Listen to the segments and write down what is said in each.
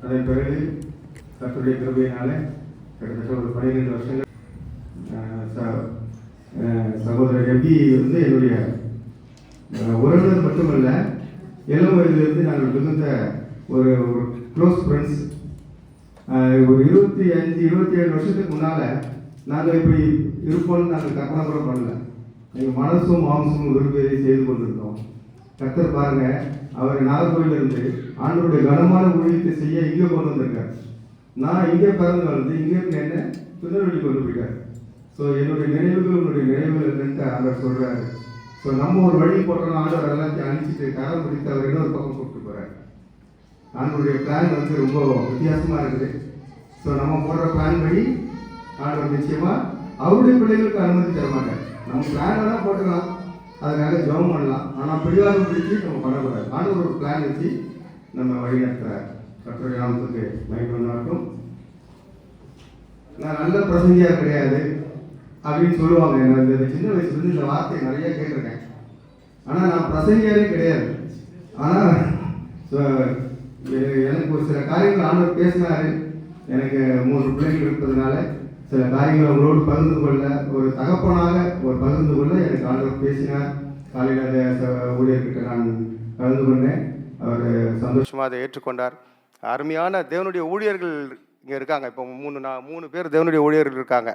அதன் பிறகு கர்த்தருடைய கிருபையினால கிட்டத்தட்ட ஒரு பன்னிரெண்டு வருஷங்கள் ச- சகோதரர் எம்பி வந்து என்னுடைய உறவினர் மட்டுமல்ல இளம் வயதிலிருந்து நாங்கள் மிகுந்த ஒரு ஒரு க்ளோஸ் ஃப்ரெண்ட்ஸ் ஒரு இருபத்தி அஞ்சு இருபத்தி ஏழு வருஷத்துக்கு முன்னால் நாங்கள் இப்படி இருப்போம்னு நாங்கள் கற்பனை கூட பண்ணல. எங்கள் மனசும் மாம்சமும் விரும்பியதை செய்து கொண்டிருந்தோம். கத்தர் பாருங்கள் அவர் நாகர்கோவிலிருந்து ஆண்டவருடைய கனமான ஊழியத்தை செய்ய இங்கே கொண்டு வந்திருக்கார். நான் இங்கே பிறந்து வளர்ந்து இங்கே இருந்து என்ன திருநெல்வேலி கொண்டு போயிட்டார். ஸோ என்னுடைய நினைவுகள் உன்னுடைய நினைவுகள் என்னன்ட்டு அவர் சொல்கிறாரு ஸோ நம்ம ஒரு வழி போட்டோம் ஆண்டவர் எல்லாத்தையும் அழிச்சிட்டு கரம் பிடித்து அவர் இன்னொரு பக்கம் கூப்பிட்டு போகிறார் ஆண்டவருடைய பிளான் வந்து ரொம்ப வித்தியாசமாக இருக்குது. ஸோ நம்ம போடுற பிளான் படி ஆண்டவர் நிச்சயமாக அவருடைய பிள்ளைகளுக்கு அனுமதி தர மாட்டார். நம்ம பிளான் வேணால் போட்டுக்கலாம் அதுக்காக ஜெபம் பண்ணலாம். ஆனால் பிடிவாதம் பிடிச்சி நம்ம பண்ணக்கூடாது. ஆண்டவர் ஒரு பிளான் வச்சு நம்ம வழிநடத்துகிறார் கட்டுரை கிராமத்துக்கு மயக்கம் நான் நல்ல பிரசங்கியாக கிடையாது அப்படின்னு சொல்லுவாங்க. எனக்கு இந்த சின்ன வயசுலேருந்து இந்த வார்த்தையை நிறைய கேட்டிருக்கேன். ஆனால் நான் பிரசங்கியாரே கிடையாது. ஆனால் எனக்கு ஒரு சில காரியங்கள் ஆண்டவர் பேசினார். எனக்கு மூன்று பிள்ளைகள் இருப்பதனால சில காரியங்களை உங்களோடு பகிர்ந்து கொள்ள ஒரு தகப்பனாக ஒரு பகிர்ந்து கொள்ள எனக்கு ஆண்டவர் பேசினார். காலையில் அதை ஊழியர்கிட்ட நான் கலந்து கொண்டேன். அவர் சந்தோஷமாக அதை ஏற்றுக்கொண்டார். அருமையான தேவனுடைய ஊழியர்கள் இங்கே இருக்காங்க. இப்போ மூணு நான் மூணு பேர் தேவனுடைய ஊழியர்கள் இருக்காங்க.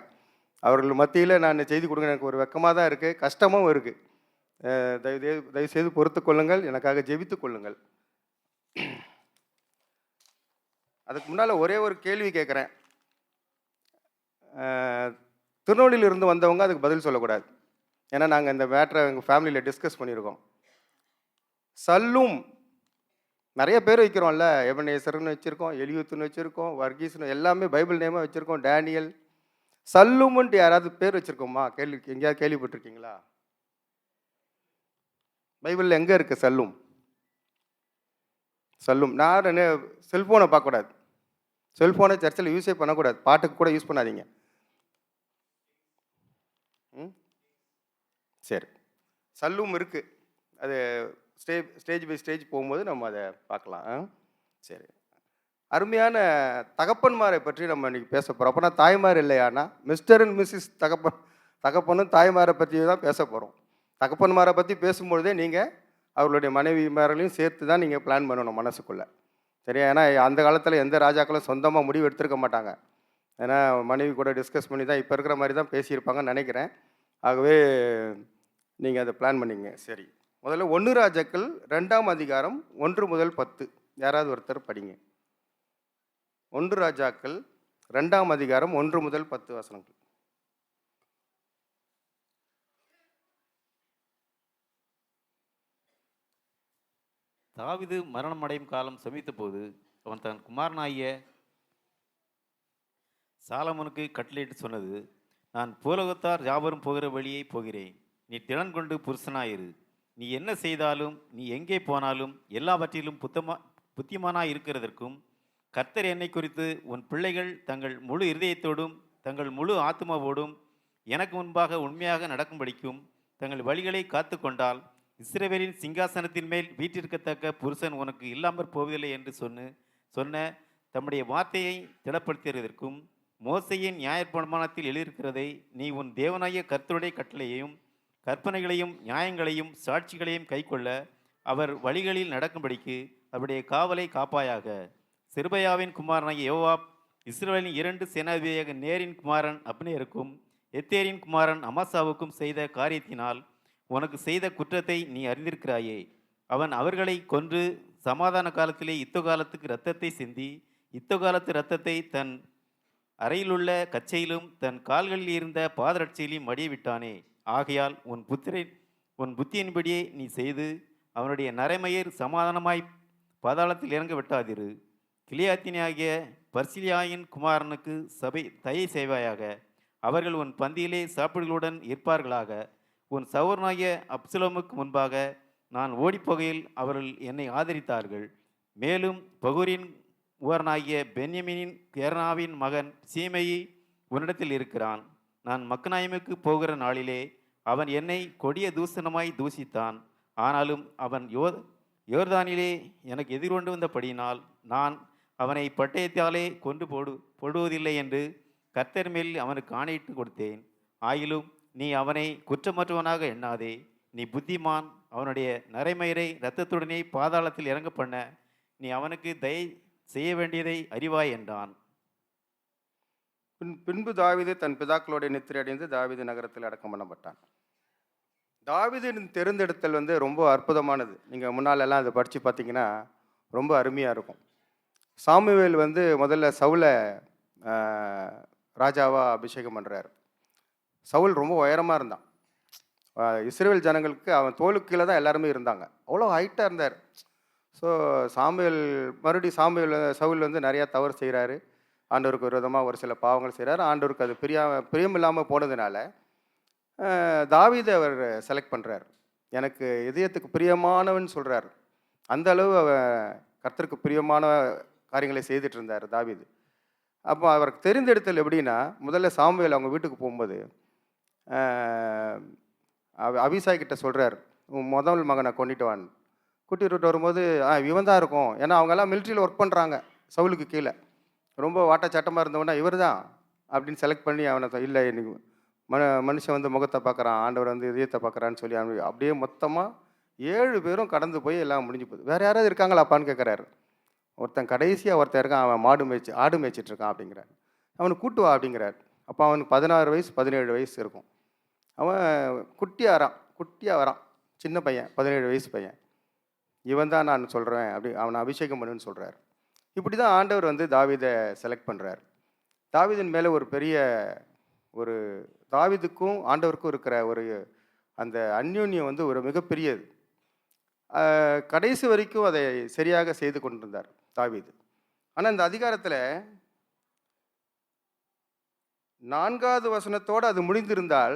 அவர்கள் மத்தியில் நான் செய்தி கொடுங்க. எனக்கு ஒரு வெக்கமாக தான் இருக்குது கஷ்டமும் இருக்குது தயவு தயவு செய்து பொறுத்து கொள்ளுங்கள். எனக்காக ஜெபித்து கொள்ளுங்கள். அதுக்கு முன்னால் ஒரே ஒரு கேள்வி கேட்குறேன் திருநெல்வேலியிலிருந்து வந்தவங்க அதுக்கு பதில் சொல்லக்கூடாது. ஏன்னா நாங்கள் இந்த மேட்ரை எங்கள் ஃபேமிலியில் டிஸ்கஸ் பண்ணியிருக்கோம். சல்லும் நிறைய பேர் வைக்கிறோம்ல. எபனேசர்னு வச்சுருக்கோம் எலியூத்துன்னு வச்சுருக்கோம் வர்கீஸ்னு எல்லாமே பைபிள் நேமாக வச்சுருக்கோம் டேனியல். சல்லும்ன்ட்டு யாராவது பேர் வச்சுருக்கோமா? கேள்வி எங்கேயாவது கேள்விப்பட்டிருக்கீங்களா? பைபிளில் எங்கே இருக்குது சல்லும்? சல்லும். நான் செல்ஃபோனை பார்க்கக்கூடாது. செல்ஃபோனை சர்ச்சில் யூஸே பண்ணக்கூடாது. பாட்டுக்கு கூட யூஸ் பண்ணாதீங்க ம் சரி. சல்லும் இருக்குது அது ஸ்டே ஸ்டேஜ் பை ஸ்டேஜ் போகும்போது நம்ம அதை பார்க்கலாம். ஆ? சரி. அருமையான தகப்பன்மாரை பற்றி நம்ம இன்றைக்கி பேச போகிறோம் அப்போனா தாய்மார் இல்லையானா? மிஸ்டர் அண்ட் மிஸ்ஸஸ் தகப்பன் தகப்பனும் தாய்மாரை பற்றி தான் பேச போகிறோம் தகப்பன்மாரை பற்றி பேசும்பொழுதே நீங்கள் அவர்களுடைய மனைவிமார்களையும் சேர்த்து தான் நீங்கள் பிளான் பண்ணணும் மனசுக்குள்ளே. சரியா? ஏன்னா அந்த காலத்தில் எந்த ராஜாக்களும் சொந்தமாக முடிவு எடுத்திருக்க மாட்டாங்க. ஏன்னா மனைவி கூட டிஸ்கஸ் பண்ணி தான் இப்போ இருக்கிற மாதிரி தான் பேசியிருப்பாங்கன்னு நினைக்கிறேன். ஆகவே நீங்கள் அதை பிளான் பண்ணிங்க. சரி. முதல்ல ஒன்று ராஜாக்கள் ரெண்டாம் அதிகாரம் ஒன்று முதல் பத்து. யாராவது ஒருத்தர் படிங்க. ஒன்று ராஜாக்கள் ரெண்டாம் அதிகாரம் ஒன்று முதல் பத்து வசனங்கள். தாவிது மரணமடையும் காலம் சமீத்தபோது அவன் தன் குமாரனாகிய சாலமனுக்கு கட்டளையிட்டு சொன்னது நான் பூலகத்தார் யாவரும் போகிற வழியே போகிறேன். நீ திறன் கொண்டு புருஷனாயிரு. நீ என்ன செய்தாலும் நீ எங்கே போனாலும் எல்லாவற்றிலும் புத்தமா புத்திமானாய் இருக்கிறதற்கும் கர்த்தர் என்னை குறித்து உன் பிள்ளைகள் தங்கள் முழு இருதயத்தோடும் தங்கள் முழு ஆத்மாவோடும் எனக்கு முன்பாக உண்மையாக நடக்கும்படிக்கும் தங்கள் வழிகளை காத்து கொண்டால் இஸ்ரேவேலின் சிங்காசனத்தின் மேல் வீற்றிருக்கத்தக்க புருஷன் உனக்கு இல்லாமற் போவதில்லை என்று சொன்னு சொன்ன தம்முடைய வார்த்தையை திடப்படுத்துவதற்கும் மோசையின் நியாயப்பிரமாணத்தில் எழுதியிருக்கிறதை நீ உன் தேவனாகிய கர்த்தருடைய கட்டளையையும் கற்பனைகளையும் நியாயங்களையும் சாட்சிகளையும் கைக்கொள்ள அவர் வழிகளில் நடக்கும்படிக்கு அவருடைய காவலை காப்பாயாக. சிறுபயாவின் குமாரனாகிய யோவாப் இஸ்ரேலின் இரண்டு சேனாதிபதியாக நேரின் குமாரன் அப்னேருக்கும் எத்தேரின் குமாரன் அமாசாவுக்கும் செய்த காரியத்தினால் உனக்கு செய்த குற்றத்தை நீ அறிந்திருக்கிறாயே. அவன் அவர்களை கொன்று சமாதான காலத்திலே யுத்த காலத்துக்கு இரத்தத்தை சிந்தி யுத்த காலத்து இரத்தத்தை தன் அறையிலுள்ள கச்சையிலும் தன் கால்களில் இருந்த பாதரட்சியிலும் மடிய விட்டானே ஆகையால் உன் புத்திரை உன் புத்தியின்படியே நீ செய்து அவனுடைய நரைமயிர் சமாதானமாய் பாதாளத்தில் இறங்க விட்டாதிரு. கிளியாத்தினியாகிய பர்சிலியாயின் குமாரனுக்கு சபை தயை செய்வாயாக. அவர்கள் உன் பந்தியிலே சாப்பிடுகளுடன் இருப்பார்களாக. உன் சௌரனாகிய அப்சலோமுக்கு முன்பாக நான் ஓடிப்போகையில் அவர்கள் என்னை ஆதரித்தார்கள். மேலும் பகுரின் ஊரனாகிய பென்யமினின் கேரனாவின் மகன் சீமையை உன்னிடத்தில் இருக்கிறான். நான் மக்கனாயமுக்கு போகிற நாளிலே அவன் என்னை கொடிய தூசணமாய் தூசித்தான் ஆனாலும் அவன் யோ யோர்தானிலே எனக்கு எதிர்கொண்டு வந்தபடியினால் நான் அவனை பட்டயத்தாலே கொண்டு போடு போடுவதில்லை என்று கர்த்தர் மேல் அவனுக்கு ஆணையிட்டு கொடுத்தேன். ஆயிலும் நீ அவனை குற்றமற்றவனாக எண்ணாதே. நீ புத்திமான் அவனுடைய நரைமயிரை இரத்தத்துடனே பாதாளத்தில் இறங்க பண்ண நீ அவனுக்கு தயை செய்ய வேண்டியதை அறிவாய் என்றான். பின் பின்பு தாவீது தன் பிதாக்களோட நித்திரை அடைந்து தாவீது நகரத்தில் அடக்கம் பண்ணப்பட்டான். தாவிதின் தெரிந்தெடுத்தல் வந்து ரொம்ப அற்புதமானது. நீங்கள் முன்னாலெல்லாம் அதை படித்து பார்த்தீங்கன்னா ரொம்ப அருமையாக இருக்கும். சாமுவேல் வந்து முதல்ல சவுலை ராஜாவாக அபிஷேகம் பண்ணுறாரு சவுல் ரொம்ப உயரமாக இருந்தான். இஸ்ரேல் ஜனங்களுக்கு அவன் தோலுக்கு கீழே தான் எல்லாருமே இருந்தாங்க. அவ்வளோ ஹைட்டாக இருந்தார். ஸோ சாமுவேல் மறுபடியும் சாமுவேல் சவுல் வந்து நிறையா தவறு செய்கிறாரு ஆண்டவருக்கு விரோதமாக ஒரு சில பாவங்கள் செய்கிறார் ஆண்டவருக்கு அது பிரியா பிரியம் இல்லாமல் போனதுனால ஆஹ், தாவீதை அவர் செலக்ட் பண்ணுறார் எனக்கு இதயத்துக்கு பிரியமானவன் சொல்கிறார் அந்த அளவு அவர் கர்த்தருக்கு பிரியமான காரியங்களை செய்துட்டு இருந்தார் தாவீது. அப்போ அவருக்கு தெரிந்தெடுத்தல் எப்படின்னா முதல்ல சாமுவேல் அவங்க வீட்டுக்கு போகும்போது ஆஹ், அபிசாய் கிட்ட சொல்கிறார் உன் முதல் மகனை கொண்டுட்டு வான் கூட்டிகிட்டு வரும்போது ஆ இவன் தான் இருக்கும். ஏன்னா அவங்கெல்லாம் மிலிட்ரியில் ஒர்க் பண்ணுறாங்க சவுலுக்கு கீழே. ரொம்ப வாட்டச்சாட்டமாக இருந்தவனா இவர் தான் அப்படின்னு செலக்ட் பண்ணி அவனை இல்லை இன்னைக்கு மன மனுஷன் வந்து முகத்தை பார்க்குறான் ஆண்டவர் வந்து இதயத்தை பார்க்குறான்னு சொல்லி அவன் அப்படியே மொத்தமாக ஏழு பேரும் கடந்து போய் எல்லாம் முடிஞ்சு போகுது வேறு யாராவது இருக்காங்களாப்பான்னு கேட்குறாரு ஒருத்தன் கடைசியாக ஒருத்தன் இருக்கான் அவன் மாடு மேய்ச்சி ஆடு மேய்ச்சிட்டு இருக்கான் அப்படிங்கிறார். அவனை கூட்டு வா அப்படிங்கிறார். அப்போ அவனுக்கு பதினாறு வயசு பதினேழு வயசு இருக்கும். அவன் குட்டியாக வரான் குட்டியாக வரான். சின்ன பையன் பதினேழு வயசு பையன். இவன் தான் நான் சொல்கிறேன் அப்படி அவனை அபிஷேகம் பண்ணுன்னு சொல்கிறார் இப்படி தான் ஆண்டவர் வந்து தாவீதை செலக்ட் பண்ணுறார் தாவிதன் மேலே ஒரு பெரிய ஒரு தாவிதுக்கும் ஆண்டவருக்கும் இருக்கிற ஒரு அந்த அந்யோன்யம் வந்து ஒரு மிகப்பெரியது. கடைசி வரைக்கும் அதை சரியாக செய்து கொண்டிருந்தார் தாவிது. ஆனால் இந்த அதிகாரத்தில் நான்காவது வசனத்தோடு அது முடிந்திருந்தால்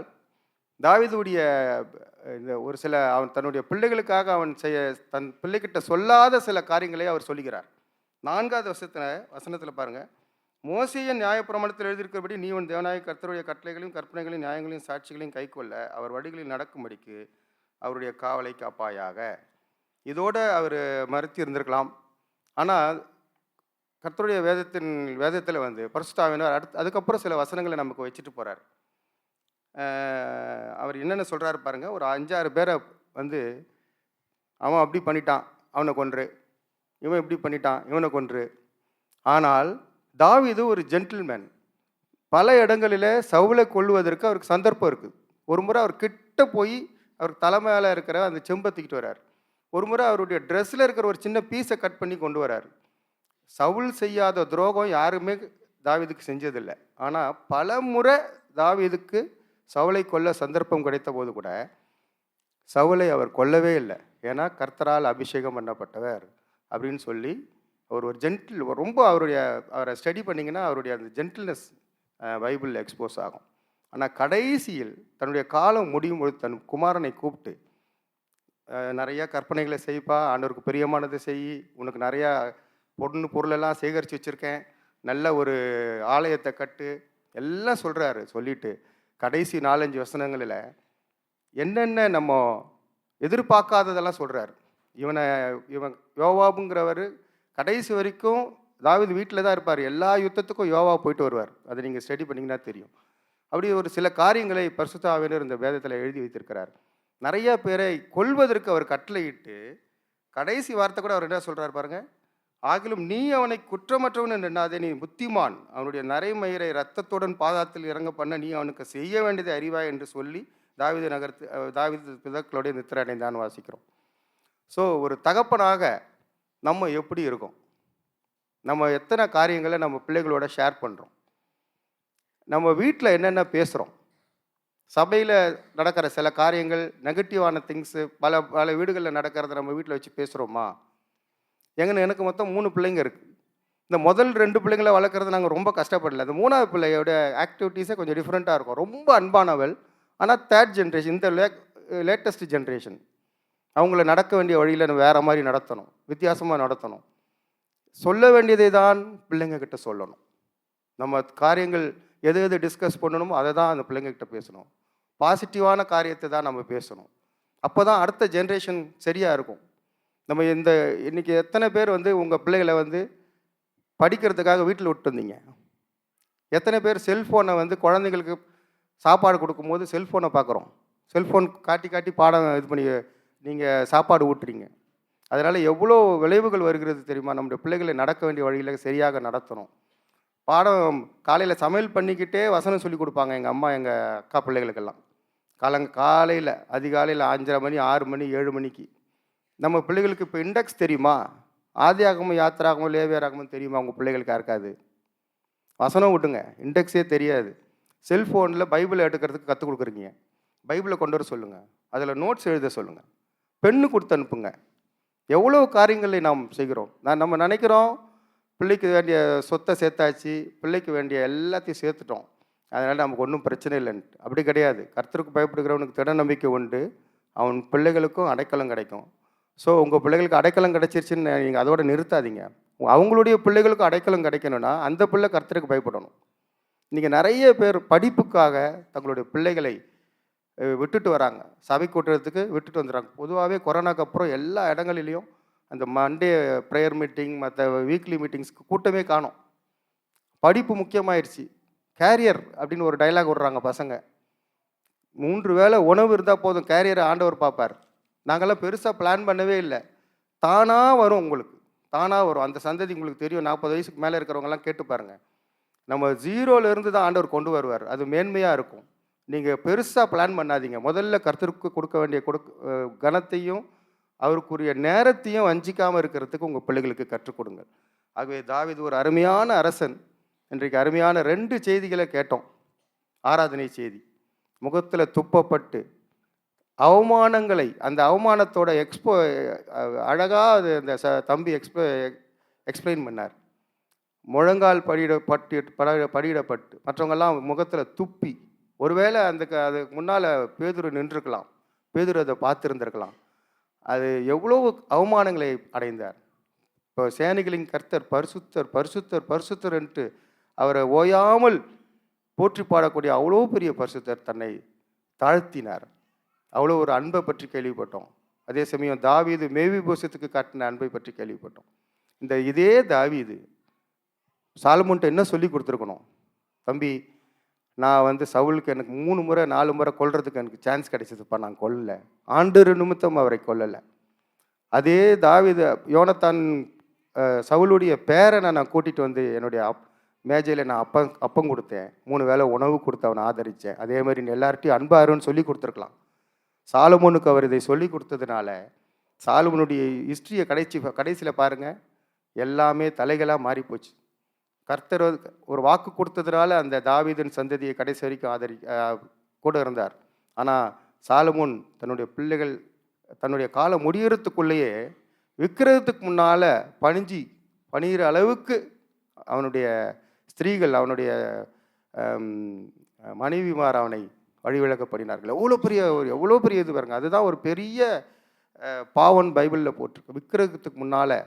தாவிதுடைய இந்த ஒரு சில அவன் தன்னுடைய பிள்ளைகளுக்காக அவன் செய்ய தன் பிள்ளைகிட்ட சொல்லாத சில காரியங்களை அவர் சொல்லுகிறார். நான்காவது வசத்தில் வசனத்தில் பாருங்கள் மோசையின் நியாயப்பிரமாணத்தில் எழுதியிருக்கிறபடி நீ உன் தேவநாயக கர்த்தருடைய கட்டளைகளையும் கற்பனைகளையும் நியாயங்களையும் சாட்சிகளையும் கைக்கொள்ள அவர் வழிகளில் நடக்கும்படிக்கு அவருடைய காவலை காப்பாயாக. இதோடு அவர் மறுத்து இருந்திருக்கலாம். ஆனால் கர்த்தருடைய வேதத்தின் வேதத்தில் வந்து பரிசுத்தாவினர் அடுத்து அதுக்கப்புறம் சில வசனங்களை நமக்கு வச்சுட்டு போகிறார் அவர் என்னென்ன சொல்கிறாரு பாருங்க. ஒரு அஞ்சாறு பேரை வந்து அவன் அப்படி பண்ணிட்டான். அவனை கொன்று. இவன் இப்படி பண்ணிட்டான் இவனை கொன்று. ஆனால் தாவீது ஒரு ஜென்டில்மேன் பல இடங்களில் சவுளை கொள்வதற்கு அவருக்கு சந்தர்ப்பம் இருக்குது ஒரு முறை அவர் கிட்ட போய் அவர் தலைமையில் இருக்கிற அந்த செம்பை தூக்கிட்டு வர்றார். ஒரு முறை அவருடைய ட்ரெஸ்ஸில் இருக்கிற ஒரு சின்ன பீஸை கட் பண்ணி கொண்டு வரார் சவுல் செய்யாத துரோகம் யாருமே தாவீதுக்கு செஞ்சதில்லை. ஆனால் பல முறை தாவீதுக்கு சவுளை கொல்ல சந்தர்ப்பம் கிடைத்த போது கூட சவுளை அவர் கொல்லவே இல்லை. ஏன்னா கர்த்தரால் அபிஷேகம் பண்ணப்பட்டவர். அப்படின்னு சொல்லி அவர் ஒரு ஜென்டில் ரொம்ப அவருடைய அவரை ஸ்டடி பண்ணிங்கன்னா அவருடைய அந்த ஜென்டில்னஸ் பைபிளில் எக்ஸ்போஸ் ஆகும். ஆனால் கடைசியில் தன்னுடைய காலம் முடியும் பொழுது தன் குமாரனை கூப்பிட்டு நிறையா கற்பனைகளை செய்ப்பா ஆண்டவருக்கு பிரியமானதை செய் உனக்கு நிறையா பொண்ணு பொருளெல்லாம் சேகரித்து வச்சுருக்கேன் நல்ல ஒரு ஆலயத்தை கட்டு எல்லாம் சொல்கிறாரு சொல்லிட்டு கடைசி நாலஞ்சு வசனங்களில் என்னென்ன நம்ம எதிர்பார்க்காததெல்லாம் சொல்கிறாரு இவனை இவன் யோவாபுங்கிறவர் கடைசி வரைக்கும் தாவது வீட்டில் தான் இருப்பார். எல்லா யுத்தத்துக்கும் யோவா போயிட்டு வருவார். அதை நீங்கள் ஸ்டடி பண்ணிங்கன்னா தெரியும். அப்படி ஒரு சில காரியங்களை பரிசுத்தாவினர் இந்த வேதத்தில் எழுதி வைத்திருக்கிறார். நிறைய பேரை கொல்வதற்கு அவர் கட்டளையிட்டு கடைசி வார்த்தை கூட அவர் என்ன சொல்கிறார் பாருங்கள் ஆகிலும் நீ அவனை குற்றமற்றவன் எண்ணாதே நீ புத்திமான். அவனுடைய நரைமயிரை ரத்தத்துடன் பாதாத்தில் இறங்க பண்ண நீ அவனுக்கு செய்ய வேண்டியதை அறிவாய் என்று சொல்லி தாவீது நகரத்து தாவித தாவீது பிதாக்களுடைய நித்திர அடைந்தான் வாசிக்கிறோம். ஸோ ஒரு தகப்பனாக நம்ம எப்படி இருக்கோம்? நம்ம எத்தனை காரியங்களை நம்ம பிள்ளைகளோட ஷேர் பண்ணுறோம் நம்ம வீட்டில் என்னென்ன பேசுகிறோம் சபையில் நடக்கிற சில காரியங்கள் நெகட்டிவான திங்ஸு பல பல வீடுகளில் நடக்கிறத நம்ம வீட்டில் வச்சு பேசுகிறோமா எங்கன்னு எனக்கு மொத்தம் மூணு பிள்ளைங்க இருக்குது இந்த முதல் ரெண்டு பிள்ளைங்களை வளர்க்குறது நாங்கள் ரொம்ப கஷ்டப்படல. அந்த மூணாவது பிள்ளையோட ஆக்டிவிட்டீஸே கொஞ்சம் டிஃப்ரெண்ட்டாக இருக்கும். ரொம்ப அன்பானவள். ஆனால் தேர்ட் ஜென்ரேஷன் இந்த லே லேட்டஸ்ட் ஜென்ரேஷன் அவங்கள நடக்க வேண்டிய வழியில் வேறு மாதிரி நடத்தணும் வித்தியாசமாக நடத்தணும். சொல்ல வேண்டியதை தான் பிள்ளைங்கக்கிட்ட சொல்லணும். நம்ம காரியங்கள் எது எது டிஸ்கஸ் பண்ணணுமோ அதை தான் அந்த பிள்ளைங்கக்கிட்ட பேசணும். பாசிட்டிவான காரியத்தை தான் நம்ம பேசணும். அப்போ தான் அடுத்த ஜென்ரேஷன் சரியாக இருக்கும். நம்ம இந்த இன்னைக்கு எத்தனை பேர் வந்து உங்கள் பிள்ளைகளை வந்து படிக்கிறதுக்காக வீட்டில் விட்டு வந்தீங்க? எத்தனை பேர் செல்ஃபோனை வந்து குழந்தைங்களுக்கு சாப்பாடு கொடுக்கும்போது செல்ஃபோனை பார்க்குறோம். செல்ஃபோன் காட்டி காட்டி பாடம் இது பண்ணி நீங்கள் சாப்பாடு ஊட்டுறீங்க. அதனால் எவ்வளோ விளைவுகள் வருகிறது தெரியுமா? நம்முடைய பிள்ளைகளை நடக்க வேண்டிய வழியில் சரியாக நடத்தணும். பாடம் காலையில் சமையல் பண்ணிக்கிட்டே வசனம் சொல்லி கொடுப்பாங்க எங்கள் அம்மா எங்கள் அக்கா பிள்ளைகளுக்கெல்லாம். காலங்க காலையில் அதிகாலையில் அஞ்சரை மணி ஆறு மணி ஏழு மணிக்கு. நம்ம பிள்ளைகளுக்கு இப்போ இண்டெக்ஸ் தெரியுமா? ஆதியாகமும் யாத்திராகமும் லேவியராகமும் தெரியுமா? உங்கள் பிள்ளைகளுக்கு யாருக்காது வசனம் விட்டுங்க இண்டெக்ஸே தெரியாது. செல்ஃபோனில் பைபிளை எடுக்கிறதுக்கு கற்றுக் கொடுக்குறீங்க. பைபிளை கொண்டு வர சொல்லுங்கள் அதில் நோட்ஸ் எழுத சொல்லுங்கள் பெண்ணு கொடுத்து அனுப்புங்க. எவ்வளோ காரியங்களை நாம் செய்கிறோம். நான் நம்ம நினைக்கிறோம் பிள்ளைக்கு வேண்டிய சொத்தை சேர்த்தாச்சு பிள்ளைக்கு வேண்டிய எல்லாத்தையும் சேர்த்துட்டோம். அதனால் நமக்கு ஒன்றும் பிரச்சனை இல்லைன்ட்டு. அப்படி கிடையாது. கர்த்தருக்கு பயப்படுகிறவனுக்கு திட நம்பிக்கை உண்டு. அவன் பிள்ளைகளுக்கும் அடைக்கலம் கிடைக்கும். ஸோ உங்கள் பிள்ளைகளுக்கு அடைக்கலம் கிடைச்சிருச்சுன்னு நீங்கள் அதோட நிறுத்தாதீங்க. அவங்களுடைய பிள்ளைகளுக்கும் அடைக்கலம் கிடைக்கணும்னா அந்த பிள்ளை கர்த்தருக்கு பயப்படணும். இன்றைக்கி நிறைய பேர் படிப்புக்காக தங்களுடைய பிள்ளைகளை விட்டுட்டு வராங்க. சபை கூட்டுறதுக்கு விட்டுட்டு வந்துடுறாங்க. பொதுவாகவே கொரோனாக்கு அப்புறம் எல்லா இடங்களிலையும் அந்த மண்டே ப்ரேயர் மீட்டிங் மற்ற வீக்லி மீட்டிங்ஸ்க்கு கூட்டமே காணும். படிப்பு முக்கியமாயிருச்சு. கேரியர் அப்படின்னு ஒரு டைலாக் விடுறாங்க பசங்க. மூன்று வேளை உணவு இருந்தால் போதும். கேரியரை ஆண்டவர் பார்ப்பார். நாங்கள்லாம் பெருசாக பிளான் பண்ணவே இல்லை. தானாக வரும் உங்களுக்கு. தானாக வரும். அந்த சந்ததி உங்களுக்கு தெரியும். நாற்பது வயசுக்கு மேலே இருக்கிறவங்கலாம் கேட்டு பாருங்கள் நம்ம ஜீரோலேருந்து தான் ஆண்டவர் கொண்டு வருவார். அது மேன்மையாக இருக்கும். நீங்கள் பெருசாக பிளான் பண்ணாதீங்க. முதல்ல கர்த்தருக்கு கொடுக்க வேண்டிய கொடுக்க கனத்தையும் அவருக்குரிய நேரத்தையும் வஞ்சிக்காமல் இருக்கிறதுக்கு உங்கள் பிள்ளைகளுக்கு கற்றுக் கொடுங்க ஆகவே தாவிது ஒரு அருமையான அரசன். இன்றைக்கு அருமையான ரெண்டு செய்திகளை கேட்டோம். ஆராதனை செய்தி. முகத்தில் துப்பப்பட்டு அவமானங்களை அந்த அவமானத்தோட எக்ஸ்போ அழகாக அது அந்த ச தம்பி எக்ஸ்போ எக்ஸ்பிளைன் பண்ணார். முழங்கால் படியிடப்பட்டு படியிடப்பட்டு மற்றவங்கெல்லாம் முகத்தில் துப்பி ஒருவேளை அந்த க- அதுக்கு முன்னால் பேதுரு நின்றுருக்கலாம். பேதுரு அதை பார்த்துருந்துருக்கலாம். அது எவ்வளோ அவமானங்களை அடைந்தார். இப்போ சேனைகளின் கர்த்தர் பரிசுத்தர் பரிசுத்தர் பரிசுத்தர்ன்ட்டு அவரை ஓயாமல் போற்றி பாடக்கூடிய அவ்வளோ பெரிய பரிசுத்தர் தன்னை தாழ்த்தினார். அவ்வளோ ஒரு அன்பை பற்றி கேள்விப்பட்டோம். அதே சமயம் தாவீது மேவி போஷத்துக்கு காட்டின அன்பை பற்றி கேள்விப்பட்டோம். இந்த இதே தாவீது சாலமுன்ட்டு என்ன சொல்லி கொடுத்துருக்கணும்? தம்பி நான் வந்து சவுலுக்கு எனக்கு மூணு முறை நாலு முறை கொல்றதுக்கு எனக்கு சான்ஸ் கிடைச்சதுப்பா. நான் கொல்லலை ஆண்டு நிமித்தம் அவரை கொல்லலை. அதே தாவித யோனத்தான் சவுளுடைய பேரனை நான் கூட்டிகிட்டு வந்து என்னுடைய அப் மேஜையில் நான் அப்பம் அப்பம் கொடுத்தேன். மூணு வேளை உணவு கொடுத்து அவனை ஆதரித்தேன் அதே மாதிரி எல்லார்ட்டையும் அன்பாருன்னு சொல்லி கொடுத்துருக்கலாம். சாலமோனுக்கு அவர் இதை சொல்லி கொடுத்ததுனால சாலமோனுடைய ஹிஸ்ட்ரியை கடைசி கடைசியில் பாருங்கள் எல்லாமே தலைகளாக மாறிப்போச்சு. கர்த்தர் ஒரு வாக்கு கொடுத்ததுனால அந்த தாவீதின் சந்ததியை கடைசி வரைக்கும் ஆதரி கூட இருந்தார். ஆனால் சாலமுன் தன்னுடைய பிள்ளைகள் தன்னுடைய காலம் முடியறதுக்குள்ளேயே விற்கிறதுக்கு முன்னால் பணிஞ்சு பணிகிற அளவுக்கு அவனுடைய ஸ்திரீகள் அவனுடைய மனைவிமார் அவனை வழிவிளக்கப்படினார்கள் எவ்வளோ பெரிய ஒரு எவ்வளோ பெரிய இது பாருங்க. அதுதான் ஒரு பெரிய பாவன் பைபிளில் போட்டிருக்கு. விற்கிறதுக்கு முன்னால்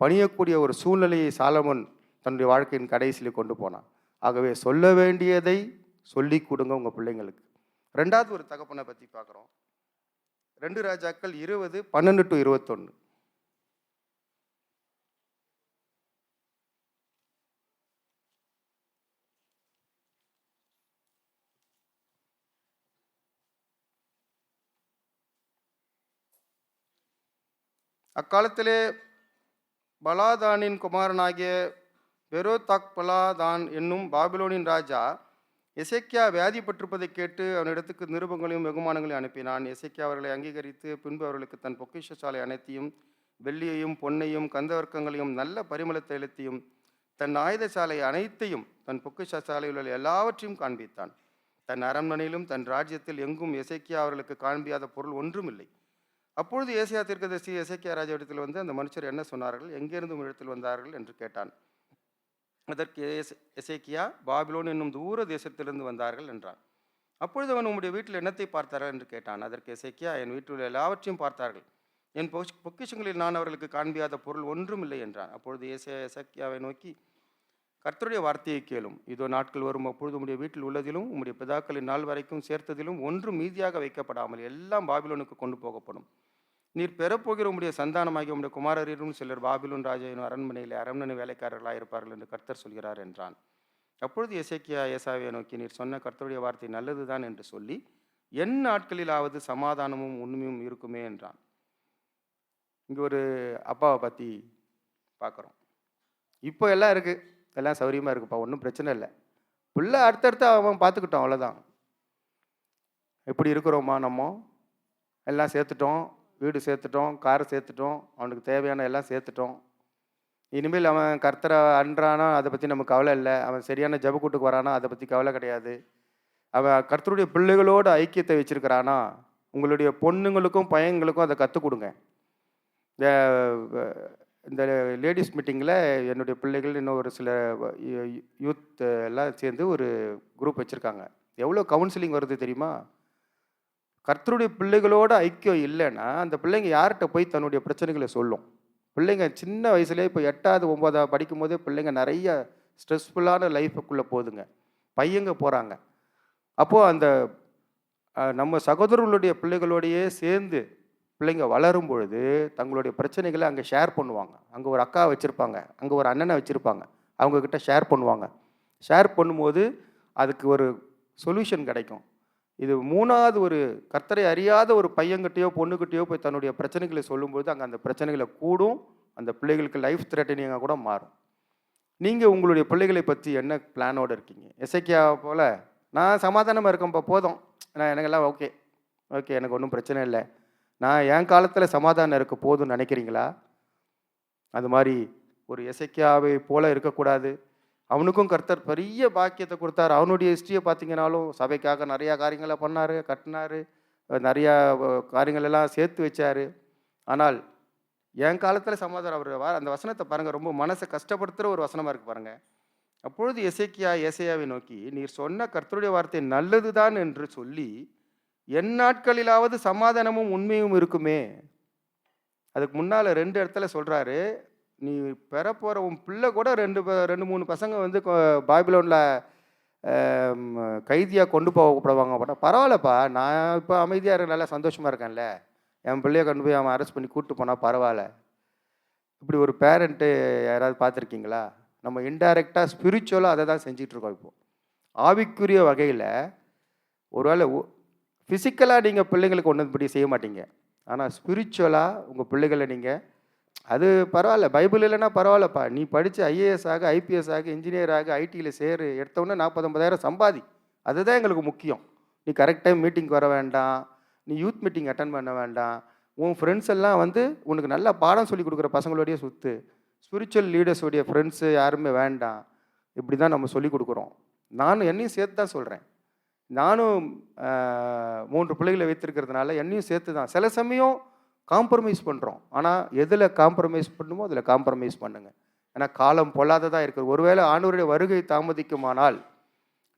பணியக்கூடிய ஒரு சூழ்நிலையை சாலமன் தன்னுடைய வாழ்க்கையின் கடைசியில் கொண்டு போனான். ஆகவே சொல்ல வேண்டியதை சொல்லி கொடுங்க உங்கள் பிள்ளைங்களுக்கு. ரெண்டாவது ஒரு தகப்பனை பற்றி பார்க்குறோம். ரெண்டு ராஜாக்கள் இருபது பன்னெண்டு டு இருபத்தொன்று அக்காலத்திலே பலாதானின் குமாரனாகிய பெரோ பலாதான் என்னும் பாபிலோனின் ராஜா எசேக்கியா வியாதிப்பட்டிருப்பதை கேட்டு அவனிடத்துக்கு நிருபங்களையும் வெகுமானங்களையும் அனுப்பினான். எசேக்கியா அவர்களை அங்கீகரித்து பின்பு அவர்களுக்கு தன் பொக்கிஷசாலை அனைத்தையும் வெள்ளியையும் பொன்னையும் கந்தவர்க்கங்களையும் நல்ல பரிமள தைலத்தையும் தன் ஆயுதசாலை அனைத்தையும் தன் பொக்கிஷசாலையில் உள்ள எல்லாவற்றையும் காண்பித்தான். தன் அரண்மனையிலும் தன் ராஜ்யத்தில் எங்கும் எசேக்கியா அவர்களுக்கு காண்பியாத பொருள் ஒன்றும் இல்லை அப்பொழுது ஏசியா தீர்க்கதரிசி எசேக்கியா ராஜாவிடத்தில் வந்து அந்த மனுஷர் என்ன சொன்னார்கள்? எங்கிருந்து இடத்தில் வந்தார்கள்? என்று கேட்டான். அதற்கு எசே- எசேக்கியா பாபிலோன் என்னும் தூர தேசத்திலிருந்து வந்தார்கள் என்றான். அப்பொழுது அவன் உம்முடைய வீட்டில் என்னத்தை பார்த்தார்கள் என்று கேட்டான். அதற்கு எசேக்கியா என் வீட்டில் உள்ள எல்லாவற்றையும் பார்த்தார்கள். என் பொக்கிஷ- பொக்கிஷங்களில் நான் அவர்களுக்கு காண்பியாத பொருள் ஒன்றும் இல்லை என்றான். அப்பொழுது ஏசே எசேக்கியாவை நோக்கி கர்த்தருடைய வார்த்தையை கேளும். இதோ நாட்கள் வரும். அப்பொழுது உம்முடைய வீட்டில் உள்ளதிலும் உம்முடைய பிதாக்களின் நாள் வரைக்கும் சேர்த்ததிலும் ஒன்றும் மீதியாக வைக்கப்படாமல் எல்லாம் பாபிலோனுக்கு கொண்டு போகப்படும். நீர் பெறப்போகிற உம்முடைய சந்தானமாகிய உம்முடைய குமாரரும் சிலர் பாபிலோன் ராஜாவின் அரண்மனையில் அரண்மனை வேலைக்காரர்களாக இருப்பார்கள் என்று கர்த்தர் சொல்கிறார் என்றான். அப்பொழுது எசேக்கியா ஏசாவை நோக்கி நீர் சொன்ன கர்த்தருடைய வார்த்தை நல்லதுதான் என்று சொல்லி என் நாட்களிலாவது சமாதானமும் உண்மையும் இருக்குமே என்றான். இங்கே ஒரு அப்பாவை பற்றி பார்க்குறோம் இப்போ எல்லாம் இருக்குது எல்லாம் சௌரியமாக இருக்குப்பா. ஒன்றும் பிரச்சனை இல்லை. பிள்ளை அடுத்தடுத்து அவன் பார்த்துக்கிட்டோம் அவ்வளோதான் எப்படி இருக்கிறோமா நம்ம? எல்லாம் சேர்த்துட்டோம். வீடு சேர்த்துட்டோம் காரை சேர்த்துட்டோம் அவனுக்கு தேவையான எல்லாம் சேர்த்துட்டோம். இனிமேல் அவன் கர்த்தரை அன்றானா அதை பற்றி நமக்கு கவலை இல்லை. அவன் சரியான ஜபக்கூட்டுக்கு வரானா அதை பற்றி கவலை கிடையாது. அவன் கர்த்தருடைய பிள்ளைகளோட ஐக்கியத்தை வச்சிருக்கிறானா உங்களுடைய பொண்ணுங்களுக்கும் பையன்களுக்கும் அதை கற்றுக் கொடுங்க. இந்த லேடிஸ் மீட்டிங்கில் என்னுடைய பிள்ளைகள் இன்னும் ஒரு சில யூத் எல்லாம் சேர்ந்து ஒரு குரூப் வச்சுருக்காங்க. எவ்வளோ கவுன்சிலிங் வருது தெரியுமா? கர்த்தருடைய பிள்ளைகளோட ஐக்கியம் இல்லைன்னா அந்த பிள்ளைங்க யார்கிட்ட போய் தன்னுடைய பிரச்சனைகளை சொல்லும்? பிள்ளைங்க சின்ன வயசுலேயே இப்போ எட்டாவது ஒம்பதாவது படிக்கும் போதே பிள்ளைங்க நிறைய ஸ்ட்ரெஸ்ஃபுல்லான லைஃபுக்குள்ளே போகுதுங்க. பையங்க போகிறாங்க அப்போது அந்த நம்ம சகோதரர்களுடைய பிள்ளைகளோடையே சேர்ந்து பிள்ளைங்க வளரும் பொழுது தங்களுடைய பிரச்சனைகளை அங்கே ஷேர் பண்ணுவாங்க. அங்கே ஒரு அக்கா வச்சுருப்பாங்க அங்கே ஒரு அண்ணனை வச்சுருப்பாங்க அவங்கக்கிட்ட ஷேர் பண்ணுவாங்க. ஷேர் பண்ணும்போது அதுக்கு ஒரு சொல்யூஷன் கிடைக்கும். இது மூணாவது ஒரு கர்த்தரை அறியாத ஒரு பையன்கிட்டயோ பொண்ணுக்கிட்டேயோ போய் தன்னுடைய பிரச்சனைகளை சொல்லும்போது அங்கே அந்த பிரச்சனைகளை கூடும் அந்த பிள்ளைகளுக்கு லைஃப் த்ரெட்டனிங்காக கூட மாறும். நீங்கள் உங்களுடைய பிள்ளைகளை பற்றி என்ன பிளானோடு இருக்கீங்க? எசைக்கியா போல் நான் சமாதானமாக இருக்கேன்ப்பா போதும். நான் எனக்கெல்லாம் ஓகே ஓகே எனக்கு ஒன்றும் பிரச்சனை இல்லை. நான் என் காலத்தில் சமாதானம் இருக்க போதும்னு நினைக்கிறீங்களா? அது மாதிரி ஒரு எசைக்கியாவை போல் இருக்கக்கூடாது. அவனுக்கும் கர்த்தர் பெரிய பாக்கியத்தை கொடுத்தாரு. அவனுடைய ஹிஸ்ட்ரியை பார்த்தீங்கன்னாலும் சபைக்காக நிறையா காரியங்களை பண்ணார் கட்டினார் நிறையா காரியங்கள் எல்லாம் சேர்த்து வச்சார். ஆனால் என் காலத்தில் சமாதானம் அவர் வா- அந்த வசனத்தை பாருங்கள் ரொம்ப மனசை கஷ்டப்படுத்துகிற ஒரு வசனமாக இருக்குது பாருங்கள் அப்பொழுது எசேக்கியா ஏசையாவை நோக்கி நீர் சொன்ன கர்த்தருடைய வார்த்தை நல்லதுதான் என்று சொல்லி என் நாட்களிலாவது சமாதானமும் உண்மையும் இருக்குமே? அதுக்கு முன்னால் ரெண்டு இடத்துல சொல்கிறாரு நீ பெற போகிற உன் பிள்ளை கூட ரெண்டு ப- ரெண்டு மூணு பசங்க வந்து பாபிலோனில் கைதியாக கொண்டு போகப்படுவாங்க அப்படின்னா பரவாயில்லப்பா. நான் இப்போ அமைதியாக இருக்க நல்லா சந்தோஷமாக இருக்கேன்ல. என் பிள்ளைய கொண்டு போய் அவன் அரெஸ்ட் பண்ணி கூப்பிட்டு போனால் பரவாயில்ல. இப்படி ஒரு பேரண்ட்டு யாராவது பார்த்துருக்கீங்களா? நம்ம இன்டைரக்டாக ஸ்பிரிச்சுவலாக அதை தான் செஞ்சிட்ருக்கோம் இப்போது ஆவிக்குரிய வகையில் ஒருவேளை ஃபிசிக்கலாக நீங்கள் பிள்ளைங்களுக்கு ஒன்றும் இப்படி செய்ய மாட்டீங்க. ஆனால் ஸ்பிரிச்சுவலாக உங்கள் பிள்ளைகளை நீங்கள் அது பரவாயில்ல பைபிள் இல்லைன்னா பரவாயில்லப்பா. நீ படித்து ஐஏஎஸ் ஆக ஐபிஎஸ் ஆக இன்ஜினியர் ஆக ஐடியில் சேரு எடுத்தவொடனே நாற்பத்தொம்பதாயிரம் சம்பாதி. அதுதான் எங்களுக்கு முக்கியம். நீ கரெக்ட் டைம் மீட்டிங் வர வேண்டாம். நீ யூத் மீட்டிங் அட்டன் பண்ண வேண்டாம். உன் ஃப்ரெண்ட்ஸ் எல்லாம் வந்து உனக்கு நல்ல பாடம் சொல்லி கொடுக்குற பசங்களோடைய சுற்று ஸ்பிரிச்சுவல் லீடர்ஸோடைய ஃப்ரெண்ட்ஸு யாருமே வேண்டாம். இப்படி தான் நம்ம சொல்லி கொடுக்குறோம். நானும் என்னையும் சேர்த்து தான் சொல்கிறேன் நானும் மூன்று பிள்ளைகளை வைத்திருக்கிறதுனால என்னையும் சேர்த்து தான் சில சமயம் காம்ப்ரமைஸ் பண்ணுறோம் ஆனால் எதில் காம்ப்ரமைஸ் பண்ணுமோ அதில் காம்ப்ரமைஸ் பண்ணுங்கள் ஏன்னா காலம் பொல்லாததாக இருக்குது. ஒருவேளை ஆண்டவருடைய வருகை தாமதிக்குமானால்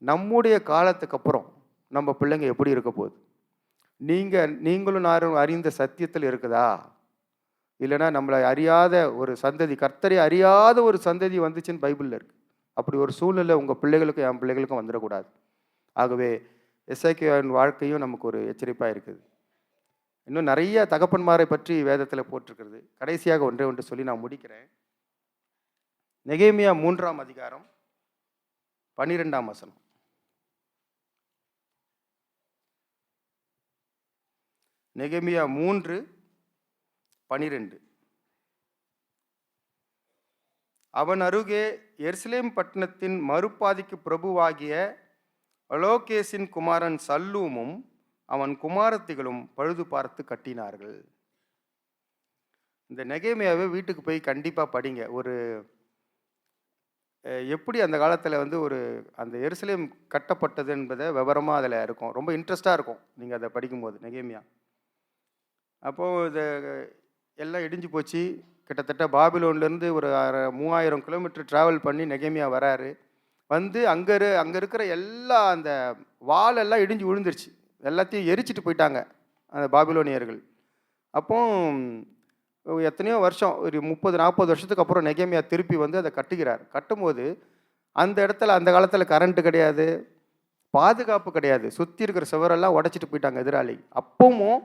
நம்முடைய காலத்துக்கு அப்புறம் நம்ம பிள்ளைங்க எப்படி இருக்க போகுது? நீங்கள் நீங்களும் நானும் அறிந்த சத்தியத்தில் இருக்குதா? இல்லைன்னா நம்மளை அறியாத ஒரு சந்ததி கர்த்தரை அறியாத ஒரு சந்ததி வந்துச்சுன்னு பைபிளில் இருக்குது அப்படி ஒரு சூழ்நிலை உங்கள் பிள்ளைகளுக்கும் என் பிள்ளைகளுக்கும் வந்துடக்கூடாது. ஆகவே எஸ்ஐகேவின் வாழ்க்கையும் நமக்கு ஒரு எச்சரிப்பாக இருக்குது. இன்னும் நிறைய தகப்பன்மாரை பற்றி வேதத்தில் போட்டிருக்கிறது. கடைசியாக ஒன்றே ஒன்று சொல்லி நான் முடிக்கிறேன். நெகேமியா மூன்றாம் அதிகாரம் பன்னிரெண்டாம் வசனம். நெகமியா மூன்று பனிரெண்டு அவன் அருகே எர்சிலேம் பட்டணத்தின் மறுபாதிக்கு பிரபுவாகிய அலோகேசின் குமாரன் சல்லூமும் அவன் குமாரத்திகளும் பழுது பார்த்து கட்டினார்கள். இந்த நெகைமையாவே வீட்டுக்கு போய் கண்டிப்பாக படிங்க. ஒரு எப்படி அந்த காலத்தில் வந்து ஒரு அந்த எருசலேம் கட்டப்பட்டது என்பதை விவரமாக அதில் இருக்கும். ரொம்ப இன்ட்ரெஸ்டாக இருக்கும் நீங்கள் அதை படிக்கும்போது நெகேமியா. அப்போது இது எல்லாம் இடிஞ்சு போச்சு. கிட்டத்தட்ட பாபிலோன்லேருந்து ஒரு மூவாயிரம் கிலோமீட்டர் ட்ராவல் பண்ணி நெகேமியா வராரு. வந்து அங்கே அங்கே இருக்கிற எல்லா அந்த வாலெல்லாம் இடிஞ்சு விழுந்துருச்சு. எல்லாத்தையும் எரிச்சிட்டு போயிட்டாங்க அந்த பாபிலோனியர்கள். அப்போ எத்தனையோ வருஷம் ஒரு முப்பது நாற்பது வருஷத்துக்கு அப்புறம் நெகேமியா திருப்பி வந்து அதை கட்டுகிறார். கட்டும்போது அந்த இடத்துல அந்த காலத்தில் கரண்ட்டு கிடையாது பாதுகாப்பு கிடையாது. சுற்றி இருக்கிற சுவரெல்லாம் உடச்சிட்டு போயிட்டாங்க எதிராளி. அப்பவும்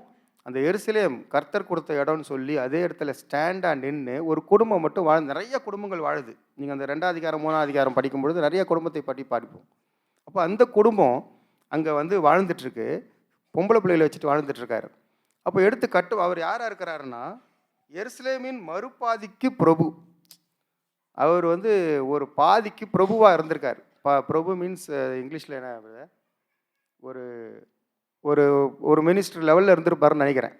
அந்த எருசலேம் கர்த்தர் கொடுத்த இடம்னு சொல்லி அதே இடத்துல ஸ்டாண்டாக நின்று ஒரு குடும்பம் மட்டும் வாழ் நிறைய குடும்பங்கள் வாழுது. நீங்கள் அந்த ரெண்டாம் அதிகாரம் மூணாம் அதிகாரம் படிக்கும் பொழுது நிறைய குடும்பத்தை பற்றி படிப்போம் அப்போ அந்த குடும்பம் அங்கே வந்து வாழ்ந்துட்டுருக்கு. பொம்பளை பிள்ளைகளை வச்சுட்டு வாழ்ந்துட்டுருக்காரு. அப்போ எடுத்து கட்டு அவர் யாராக இருக்கிறாருன்னா எருசலேமின் மறுபாதிக்கு பிரபு. அவர் வந்து ஒரு பாதிக்கு பிரபுவாக இருந்திருக்கார். பா பிரபு மீன்ஸ் இங்கிலீஷில் என்ன ஒரு ஒரு ஒரு மினிஸ்டர் லெவலில் இருந்திருப்பாருன்னு நினைக்கிறேன்.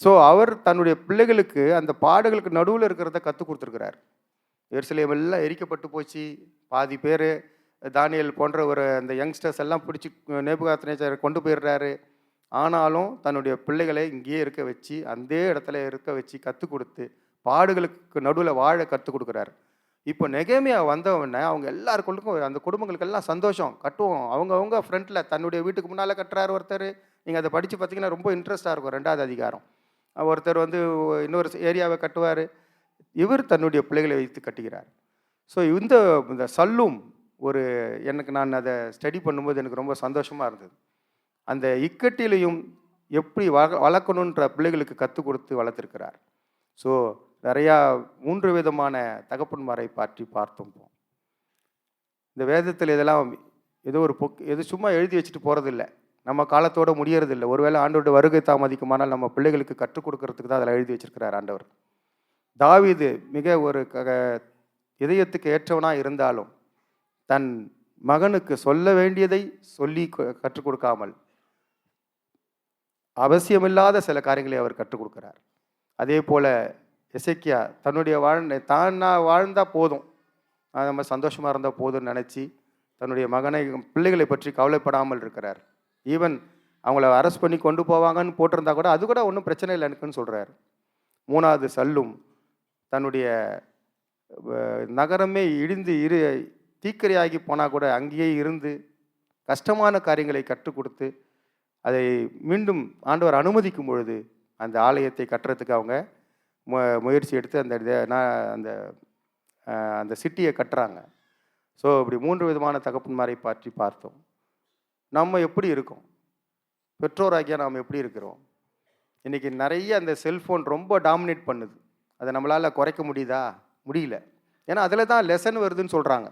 ஸோ அவர் தன்னுடைய பிள்ளைகளுக்கு அந்த பாடுகளுக்கு நடுவில் இருக்கிறத கற்றுக் கொடுத்துருக்கிறார். எருசலேம் எல்லாம் எரிக்கப்பட்டு போச்சு. பாதி பேர் தானியல் போன்ற ஒரு அந்த யங்ஸ்டர்ஸ் எல்லாம் பிடிச்சி நேபுகாத் கொண்டு போயிடுறாரு. ஆனாலும் தன்னுடைய பிள்ளைகளை இங்கேயே இருக்க வச்சு அந்த இடத்துல இருக்க வச்சு கற்றுக் கொடுத்து பாடுகளுக்கு நடுவில் வாழ கற்றுக் கொடுக்குறாரு. இப்போ நெகேமியா வந்தவொடனே அவங்க எல்லாருக்குள்ளுக்கும் அந்த குடும்பங்களுக்கெல்லாம் சந்தோஷம் கட்டுவோம். அவங்கவுங்க அவங்க ஃப்ரண்ட்டில் தன்னுடைய வீட்டுக்கு முன்னால் கட்டுறாரு ஒருத்தர். நீங்கள் அதை படித்து பார்த்தீங்கன்னா ரொம்ப இன்ட்ரெஸ்ட்டாக இருக்கும் ரெண்டாவது அதிகாரம். ஒருத்தர் வந்து இன்னொரு ஏரியாவை கட்டுவார். இவர் தன்னுடைய பிள்ளைகளை வைத்து கட்டுகிறார். ஸோ இந்த இந்த சல்லும் ஒரு எனக்கு நான் அதை ஸ்டடி பண்ணும்போது எனக்கு ரொம்ப சந்தோஷமாக இருந்தது. அந்த இக்கட்டிலையும் எப்படி வள வளர்க்கணுன்ற பிள்ளைகளுக்கு கற்றுக் கொடுத்து வளர்த்துருக்கிறார். ஸோ நிறையா மூன்று விதமான தகப்பன்மாரை பற்றி பார்த்தோம் இந்த வேதத்தில் இதெல்லாம் ஏதோ ஒரு பொக் எது சும்மா எழுதி வச்சுட்டு போகிறதில்ல நம்ம காலத்தோட முடியறதில்ல. ஒருவேளை ஆண்டோட வருகை தாமதிக்குமானால் நம்ம பிள்ளைகளுக்கு கற்றுக் கொடுக்கறதுக்கு தான் அதில் எழுதி வச்சிருக்கிறார் ஆண்டவர். தாவிது மிக ஒரு க இதயத்துக்கு ஏற்றவனாக இருந்தாலும் தன் மகனுக்கு சொல்ல வேண்டியதை சொல்லி கற்றுக் கொடுக்காமல் அவசியமில்லாத சில காரியங்களை அவர் கற்றுக் கொடுக்கிறார். அதே போல் இசைக்கியா தன்னுடைய வாழ் தான் நான் போதும். அது நம்ம சந்தோஷமாக இருந்தால் போதும்னு நினச்சி தன்னுடைய மகனை பிள்ளைகளை பற்றி கவலைப்படாமல் இருக்கிறார். ஈவன் அவங்கள அரெஸ்ட் பண்ணி கொண்டு போவாங்கன்னு போட்டிருந்தா கூட அது கூட ஒன்றும் பிரச்சனை இல்லை எனக்குன்னு சொல்கிறார் மூணாவது சல்லும் தன்னுடைய நகரமே இடிந்து இரு தீக்கிரையாகி போனால் கூட அங்கேயே இருந்து கஷ்டமான காரியங்களை கற்றுக் கொடுத்து அதை மீண்டும் ஆண்டவர் அனுமதிக்கும் பொழுது அந்த ஆலயத்தை கட்டுறதுக்கு அவங்க மு முயற்சி எடுத்து அந்த நான் அந்த அந்த சிட்டியை கட்டுறாங்க. ஸோ இப்படி மூன்று விதமான தகப்பன்மாரை பற்றி பார்த்தோம். நம்ம எப்படி இருக்கோம்? பெற்றோராகிய நாம் எப்படி இருக்கிறோம்? இன்றைக்கி நிறைய அந்த செல்ஃபோன் ரொம்ப டாமினேட் பண்ணுது. அதை நம்மளால் குறைக்க முடியுதா? முடியல. ஏன்னா அதில் தான் லெசன் வருதுன்னு சொல்கிறாங்க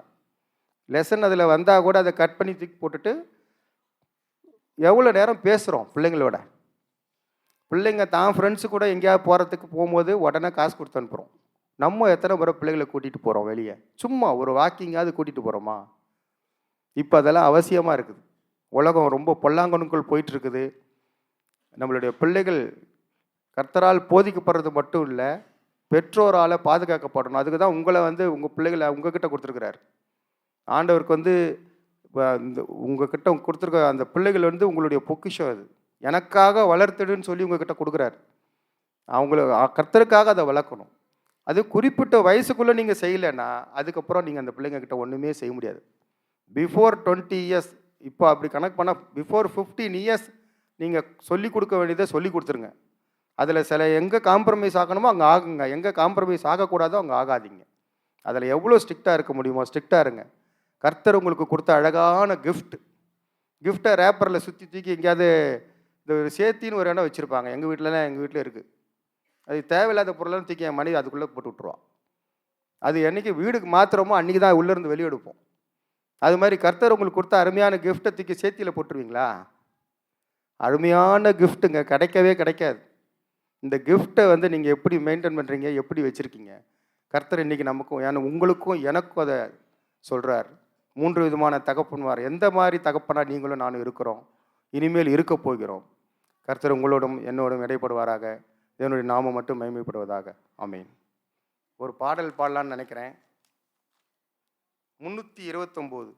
லெசன் அதில் வந்தால் கூட அதை கட் பண்ணி தூக்கி போட்டுட்டு எவ்வளோ நேரம் பேசுகிறோம் பிள்ளைங்களோட? பிள்ளைங்க தான் ஃப்ரெண்ட்ஸு கூட எங்கேயாவது போகிறதுக்கு போகும்போது உடனே காசு கொடுத்து அனுப்புகிறோம் நம்ம எத்தனை முறை பிள்ளைகளை கூட்டிகிட்டு போகிறோம் வெளியே? சும்மா ஒரு வாக்கிங்காவது கூட்டிகிட்டு போகிறோமா இப்போ அதெல்லாம் அவசியமாக இருக்குது. உலகம் ரொம்ப பொல்லாங்கனுக்குள் போயிட்டுருக்குது. நம்மளுடைய பிள்ளைகள் கர்த்தரால் போதிக்கப்படுறது மட்டும் இல்லை பெற்றோரால் பாதுகாக்கப்படணும். அதுக்கு தான் உங்களை வந்து உங்கள் பிள்ளைகளை உங்ககிட்ட கொடுத்துருக்குறாரு. ஆண்டவருக்கு வந்து இந்த இந்த உங்ககிட்ட கொடுத்துருக்க அந்த பிள்ளைகள் வந்து உங்களுடைய பொக்கிஷம் அது. எனக்காக வளர்த்துடுன்னு சொல்லி உங்ககிட்ட கொடுக்குறாரு. அவங்கள கர்த்தருக்காக அதை வளர்க்கணும். அது குறிப்பிட்ட வயசுக்குள்ளே நீங்கள் செய்யலைன்னா அதுக்கப்புறம் நீங்கள் அந்த பிள்ளைங்க கிட்ட ஒன்றுமே செய்ய முடியாது. பிஃபோர் டுவெண்ட்டி இயர்ஸ் இப்போ அப்படி கணக்கு பண்ணால் பிஃபோர் ஃபிஃப்டீன் இயர்ஸ் நீங்கள் சொல்லி கொடுக்க வேண்டியதை சொல்லி கொடுத்துருங்க. அதில் சில எங்கே காம்ப்ரமைஸ் ஆகணுமோ அங்கே ஆகுங்க. எங்கே காம்ப்ரமைஸ் ஆகக்கூடாதோ அங்கே ஆகாதீங்க. அதில் எவ்வளோ ஸ்ட்ரிக்டாக இருக்க முடியுமோ ஸ்ட்ரிக்டாக இருங்க. கர்த்தர் உங்களுக்கு கொடுத்த அழகான கிஃப்ட் கிஃப்ட்டை ரேப்பரில் சுற்றி தூக்கி எங்கேயாவது இந்த ஒரு சேத்தின்னு ஒரு இடம் வச்சுருப்பாங்க. எங்கள் வீட்டிலலாம் எங்கள் வீட்டில் இருக்குது அது தேவையில்லாத பொருளெல்லாம் தூக்கி என் மனைவி அதுக்குள்ளே போட்டு விட்ருவான் அது என்னைக்கு வீடுக்கு மாத்திரமோ அன்றைக்கி தான் உள்ளேருந்து வெளியே எடுப்போம். அது மாதிரி கர்த்தர் உங்களுக்கு கொடுத்த அருமையான கிஃப்ட்டை தூக்கி சேத்தியில் போட்டுருவீங்களா? அருமையான கிஃப்ட்டுங்க கிடைக்கவே கிடைக்காது. இந்த கிஃப்ட்டை வந்து நீங்கள் எப்படி மெயின்டைன் பண்ணுறீங்க எப்படி வச்சுருக்கீங்க? கர்த்தர் இன்றைக்கி நமக்கும் ஏன்னா உங்களுக்கும் எனக்கும் அதை சொல்கிறார் மூன்று விதமான தகப்பன்மார் எந்த மாதிரி தகப்பனாக நீங்களும் நானும் இருக்கிறோம். இனிமேல் இருக்க போகிறோம். கர்த்தர் உங்களோடும் என்னோடும் இடைப்படுவாராக. என்னுடைய நாமம் மட்டும் மேம்படுவதாக ஆமென். ஒரு பாடல் பாடலான்னு நினைக்கிறேன். முந்நூற்றி இருபத்தொம்போது.